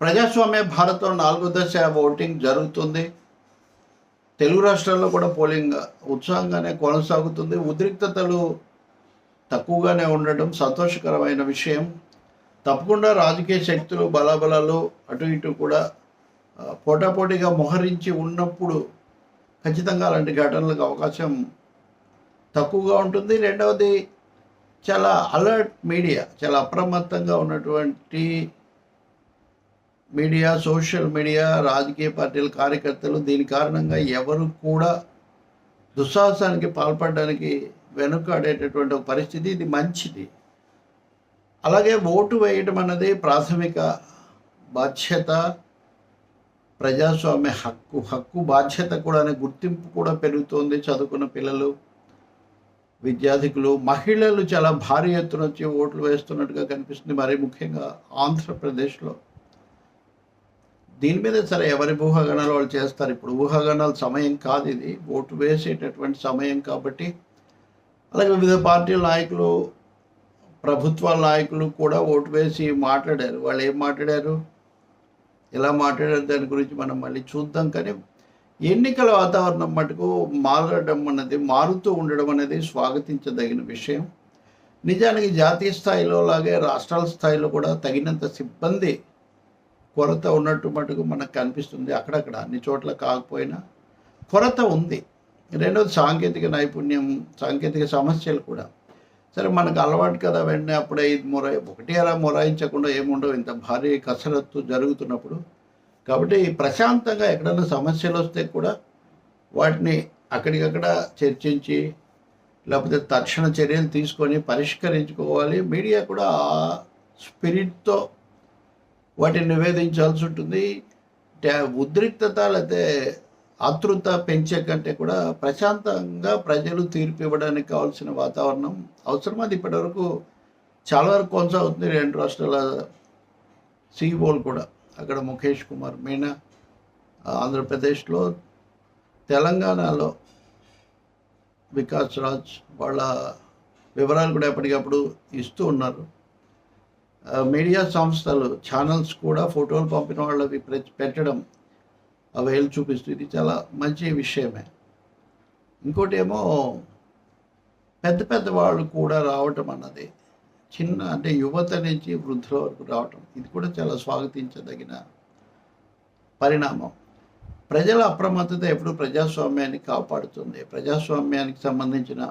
ప్రజాస్వామ్య భారత్లో నాలుగో దశ ఓటింగ్ జరుగుతుంది. తెలుగు రాష్ట్రాల్లో కూడా పోలింగ్ ఉత్సాహంగానే కొనసాగుతుంది. ఉద్రిక్తతలు తక్కువగానే ఉండడం సంతోషకరమైన విషయం. తప్పకుండా రాజకీయ శక్తులు బలాబలాలు అటు ఇటు కూడా పోటాపోటీగా మోహరించి ఉన్నప్పుడు ఖచ్చితంగా అలాంటి ఘటనలకు అవకాశం తక్కువగా ఉంటుంది. రెండవది చాలా అలర్ట్ మీడియా చాలా అప్రమత్తంగా ఉన్నటువంటి మీడియా సోషల్ మీడియా రాజకీయ పార్టీల కార్యకర్తలు దీని కారణంగా ఎవరు కూడా దుస్సాహసానికి పాల్పడడానికి వెనుకాడేటటువంటి ఒక పరిస్థితి ఇది మంచిది. అలాగే ఓటు వేయడం అన్నది ప్రాథమిక బాధ్యత ప్రజాస్వామ్య హక్కు హక్కు బాధ్యత కూడా అనే గుర్తింపు కూడా పెరుగుతోంది చదువుకున్న పిల్లలు విద్యార్థికులు మహిళలు చాలా భారీ ఎత్తున వచ్చి ఓట్లు వేస్తున్నట్టుగా కనిపిస్తుంది. మరీ ముఖ్యంగా ఆంధ్రప్రదేశ్లో దీని మీద సరే ఎవరి ఊహాగణాలు వాళ్ళు చేస్తారు? ఇప్పుడు ఊహాగణాల సమయం కాదు ఇది. ఓటు వేసేటటువంటి సమయం కాబట్టి అలాగే వివిధ పార్టీల నాయకులు ప్రభుత్వ నాయకులు కూడా ఓటు వేసి మాట్లాడారు. వాళ్ళు ఏం మాట్లాడారు? ఎలా మాట్లాడారు? దాని గురించి మనం మళ్ళీ చూద్దాం. కానీ ఎన్నికల వాతావరణం మటుకు మారడం అనేది మారుతూ ఉండడం అనేది స్వాగతించదగిన విషయం. నిజానికి జాతీయ స్థాయిలో అలాగే రాష్ట్రాల స్థాయిలో కూడా తగినంత సిబ్బంది కొరత ఉన్నట్టు మటుకు మనకు కనిపిస్తుంది అక్కడక్కడ అన్ని చోట్ల కాకపోయినా. కొరత ఉంది. రెండవది సాంకేతిక నైపుణ్యం సాంకేతిక సమస్యలు కూడా. సరే మనకు అలవాటు కదా వెంటనే అప్పుడే ఇది మొరై ఒకటి అలా మొరాయించకుండా ఏముండవు. ఇంత భారీ కసరత్తు జరుగుతున్నప్పుడు. కాబట్టి ప్రశాంతంగా ఎక్కడైనా సమస్యలు వస్తే కూడా వాటిని అక్కడికక్కడ చర్చించి లేకపోతే తక్షణ చర్యలు తీసుకొని పరిష్కరించుకోవాలి. మీడియా కూడా స్పిరిట్తో వాటిని నివేదించాల్సి ఉంటుంది. ఉద్రిక్తత లేకపోతే ఆతృత పెంచే కంటే కూడా ప్రశాంతంగా ప్రజలు తీర్పు ఇవ్వడానికి కావాల్సిన వాతావరణం అవసరం అది ఇప్పటివరకు చాలా వరకు కొనసాగుతుంది. రెండు రాష్ట్రాల సీఈఓలు కూడా అక్కడ ముఖేష్ కుమార్ మీనా ఆంధ్రప్రదేశ్లో తెలంగాణలో వికాస్ రాజ్ వాళ్ళ వివరాలు కూడా ఎప్పటికప్పుడు ఇస్తూ ఉన్నారు. మీడియా సంస్థలు ఛానల్స్ కూడా ఫోటోలు పంపిన వాళ్ళవి పెట్టడం అవి వేలు చూపిస్తూ ఇది చాలా మంచి విషయమే. ఇంకోటి ఏమో పెద్ద పెద్ద వాళ్ళు కూడా రావటం అన్నది చిన్న అంటే యువత నుంచి వృద్ధుల వరకు రావటం ఇది కూడా చాలా స్వాగతించదగిన పరిణామం. ప్రజల అప్రమత్తత ఎప్పుడు ప్రజాస్వామ్యాన్ని కాపాడుతుంది. ప్రజాస్వామ్యానికి సంబంధించిన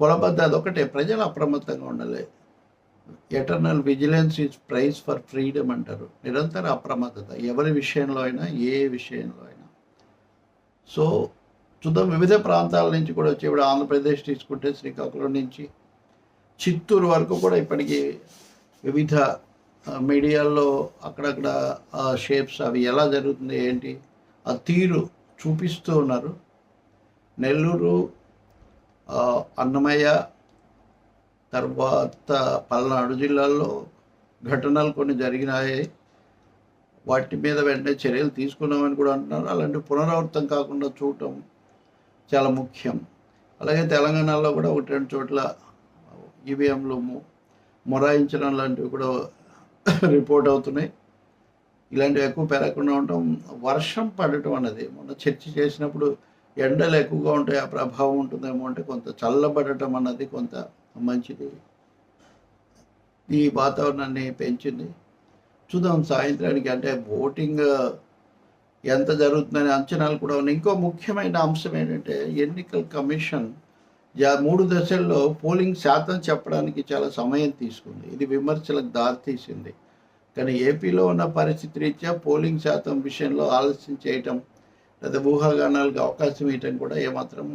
కులబద్ద అదొకటే ప్రజలు అప్రమత్తంగా ఉండాలి. Eternal vigilance is price for freedom అంటారు. నిరంతర అప్రమత్తత. ఎవరి విషయంలో అయినా ఏ విషయంలో అయినా. సో చూద్దాం. వివిధ ప్రాంతాల నుంచి కూడా వచ్చి ఇప్పుడు ఆంధ్రప్రదేశ్ తీసుకుంటే శ్రీకాకుళం నుంచి చిత్తూరు వరకు కూడా ఇప్పటికీ వివిధ మీడియాల్లో అక్కడక్కడ ఆ షేప్స్ అవి ఎలా జరుగుతుంది ఏంటి? ఆ తీరు చూపిస్తూ ఉన్నారు. నెల్లూరు అన్నమయ్య తర్వాత పల్నాడు జిల్లాల్లో ఘటనలు కొన్ని జరిగినాయి. వాటి మీద వెంటనే చర్యలు తీసుకున్నామని కూడా అంటున్నారు. అలాంటి పునరావృతం కాకుండా చూడటం చాలా ముఖ్యం. అలాగే తెలంగాణలో కూడా ఒకటి రెండు చోట్ల ఈవీఎంలు మొరాయించడం లాంటివి కూడా రిపోర్ట్ అవుతున్నాయి. ఇలాంటివి ఎక్కువ పెరగకుండా ఉండటం వర్షం పడటం అన్నది మొన్న చర్చ చేసినప్పుడు ఎండలు ఎక్కువగా ఉంటాయి ఆ ప్రభావం ఉంటుందేమో అంటే కొంత చల్లబడటం అన్నది కొంత మంచిది. ఈ వాతావరణాన్ని పెంచింది. చూద్దాం సాయంత్రానికి అంటే ఓటింగ్ ఎంత జరుగుతుందనే అంచనాలు కూడా ఉన్నాయి. ఇంకో ముఖ్యమైన అంశం ఏంటంటే ఎన్నికల కమిషన్ జా మూడు దశల్లో పోలింగ్ శాతం చెప్పడానికి చాలా సమయం తీసుకుంది. ఇది విమర్శలకు దారితీసింది కానీ ఏపీలో ఉన్న పరిస్థితి రీత్యా పోలింగ్ శాతం విషయంలో ఆలస్యం చేయటం లేదా ఊహాగానాలకు అవకాశం ఇవ్వటం కూడా ఏమాత్రం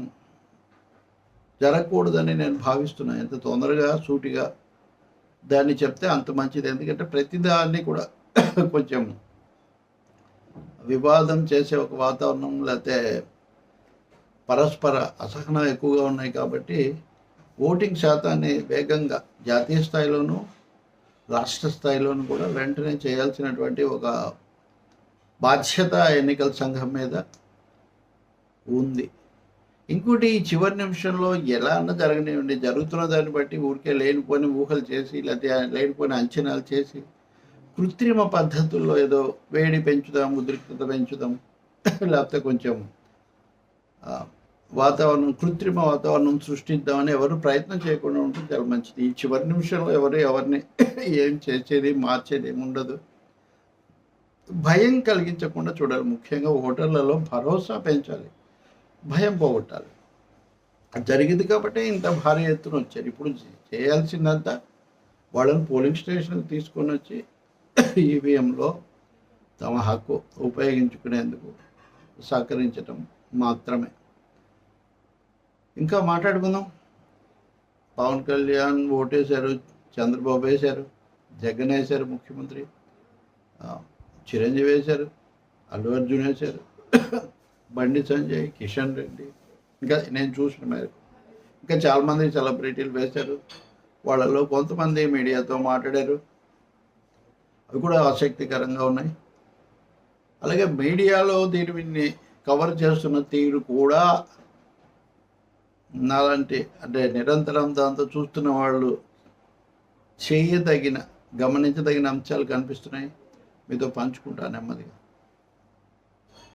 జరగకూడదని నేను భావిస్తున్నాను ఎంత తొందరగా సూటిగా దాన్ని చెప్తే అంత మంచిది. ఎందుకంటే ప్రతిదాన్ని కూడా కొంచెం వివాదం చేసే ఒక వాతావరణం లేకపోతే పరస్పర అసహనం ఎక్కువగా ఉన్నాయి కాబట్టి ఓటింగ్ శాతాన్ని వేగంగా జాతీయ స్థాయిలోనూ రాష్ట్ర స్థాయిలోనూ కూడా వెంటనే చేయాల్సినటువంటి ఒక బాధ్యత ఎన్నికల సంఘం మీద ఉంది. ఇంకోటి ఈ చివరి నిమిషంలో ఎలా అన్న జరగనివ్వండి జరుగుతున్న దాన్ని బట్టి ఊరికే లేనిపోని ఊహలు చేసి లేకపోతే లేనిపోని అంచనాలు చేసి కృత్రిమ పద్ధతుల్లో ఏదో వేడి పెంచుదాం ఉద్రిక్తత పెంచుదాం లేకపోతే కొంచెం వాతావరణం కృత్రిమ వాతావరణం సృష్టిద్దామని ఎవరు ప్రయత్నం చేయకుండా ఉంటే చాలా మంచిది. ఈ చివరి నిమిషంలో ఎవరు ఎవరిని ఏం చేసేది మార్చేది ఏముండదు భయం కలిగించకుండా చూడాలి. ముఖ్యంగా ఓటర్లలో భరోసా పెంచాలి. భయం పోగొట్టాలి. అది జరిగింది కాబట్టి ఇంత భారీ ఎత్తున వచ్చారు. ఇప్పుడు చేయాల్సిందంతా వాళ్ళని పోలింగ్ స్టేషన్ తీసుకొని వచ్చి ఈవీఎంలో తమ హక్కు ఉపయోగించుకునేందుకు సహకరించటం మాత్రమే. ఇంకా మాట్లాడుకుందాం. పవన్ కళ్యాణ్ ఓటేశారు చంద్రబాబు వేశారు జగన్ వేశారు ముఖ్యమంత్రి చిరంజీవి వేశారు అల్లు అర్జున్ వేశారు బండి సంజయ్ కిషన్ రెడ్డి. ఇంకా నేను చూసిన మేరకు ఇంకా చాలామంది సెలబ్రిటీలు వేశారు. వాళ్ళలో కొంతమంది మీడియాతో మాట్లాడారు. అవి కూడా ఆసక్తికరంగా ఉన్నాయి. అలాగే మీడియాలో దీనిని కవర్ చేస్తున్న తీరు కూడా నాలాంటి అంటే నిరంతరం దాంతో చూస్తున్న వాళ్ళు చేయదగిన గమనించదగిన అంశాలు కనిపిస్తున్నాయి. మీతో పంచుకుంటా నెమ్మదిగా.